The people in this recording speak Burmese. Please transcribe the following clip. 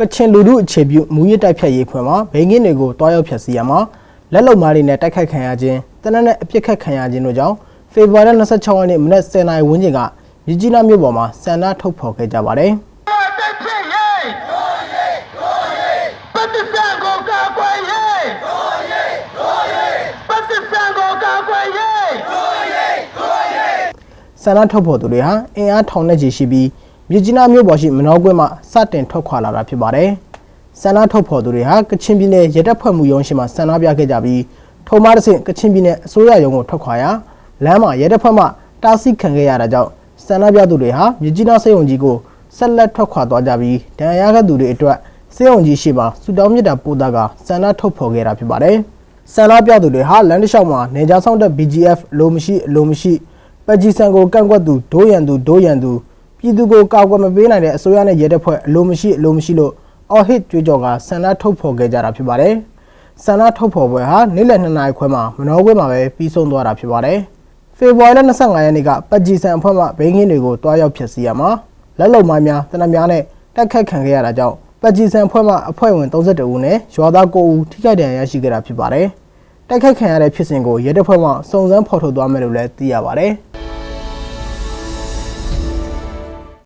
ကချင်လူထုအခြေပြုမူရစ်တိုက်ဖြတ်ရေးဖွဲ့မှာဘိန်းကင်းတွေကိုတွားရောက်ဖျက်ဆီးရမှာလက်လုံမားတွေနဲ့တိုက်ခိုက်ခံရခြင်းတနက်နဲ့အပြစ်ခတ်ခံရခြင်းတို့ကြောင့်ဖေဖော်ဝါရီလ26ရက်နေ့မနက်10:00နာရီဝန်းကျင်ကမြကြီးနားမြို့ပေါ်မှာဆန္ဒထုတ်ဖော်ခဲ့ကြပါတယ်တက်ချစ်ရေးတို့ရေးတို့ရေးပတ်သက်ဆန်ကိုကာကွယ်ရေးတို့ရေးတို့ရေးပတ်သက်ဆန်ကိုကာကွယ်ရေးတို့ရေးတို့ရေးဆန္ဒထုတ်ဖော်သူတွေဟာအင်အားထောင်နဲ့ချီရှိပြီး မြကြီးနားမြို့ပေါ်ရှိမနောကွင်းမှာစတင်ထွက်ခွာလာတာဖြစ်ပါတယ်ဆန္ဒထုတ်ဖော်သူတွေဟာကချင်ပြည်နယ်ရဲတပ်ဖွဲ့မှုရုံးရှိမှဆန္ဒပြခဲ့ကြပြီးထုံမတစ်ဆင့်ကချင်ပြည်နယ်အစိုးရရုံးကိုထွက်ခွာရာလမ်းမှာရဲတပ်ဖွဲ့မှတားဆီးခံခဲ့ရတာကြောင့်ဆန္ဒပြသူတွေဟာမြကြီးနားစေယုံကြီးကိုဆက်လက်ထွက်ခွာသွားကြပြီးဒဏ်ရာရခဲ့သူတွေအတွက်စေယုံကြီးရှိမှစူတောင်းမြစ်တာပို့တာကဆန္ဒထုတ်ဖော်ခဲ့တာဖြစ်ပါတယ်ဆန္ဒပြသူတွေဟာလမ်းတစ်လျှောက်မှာနေကြားဆောင်တဲ့ BGF လိုမရှိအလိုမရှိပက်ဂျီဆန်ကိုကန့်ကွက်သူဒိုးရန်သူဒိုးရန်သူ ပြည်သူကိုကာကွယ်မပေးနိုင်တဲ့အစိုးရနဲ့ရဲတပ်ဖွဲ့အလိုမရှိအလိုမရှိလို့အော်ဟစ်ကြွေးကြော်ကဆန္ဒထုတ်ဖော်ခဲ့ကြတာဖြစ်ပါတယ်။ဆန္ဒထုတ်ဖော်ပွဲဟာနေ့လယ်2နာရီခွဲမှာမနောကွင်းမှာပဲပြီးဆုံးသွားတာဖြစ်ပါတယ်။ဖေဖော်ဝါရီလ25ရက်နေ့ကပက်ဂျီဆန်အဖွဲ့မှဘိန်းကင်းတွေကိုတွားရောက်ဖျက်ဆီးရမှာလက်လုံမိုင်းများတနက်များနဲ့တိုက်ခိုက်ခံခဲ့ရတာကြောင့်ပက်ဂျီဆန်အဖွဲ့မှအဖွဲ့ဝင်32ဦးနဲ့ရွာသား9ဦးထိခိုက်ဒဏ်ရာရရှိခဲ့တာဖြစ်ပါတယ်။တိုက်ခိုက်ခံရတဲ့ဖြစ်စဉ်ကိုရဲတပ်ဖွဲ့မှစုံစမ်းဖော်ထုတ်သွားမယ်လို့လည်းသိရပါတယ်။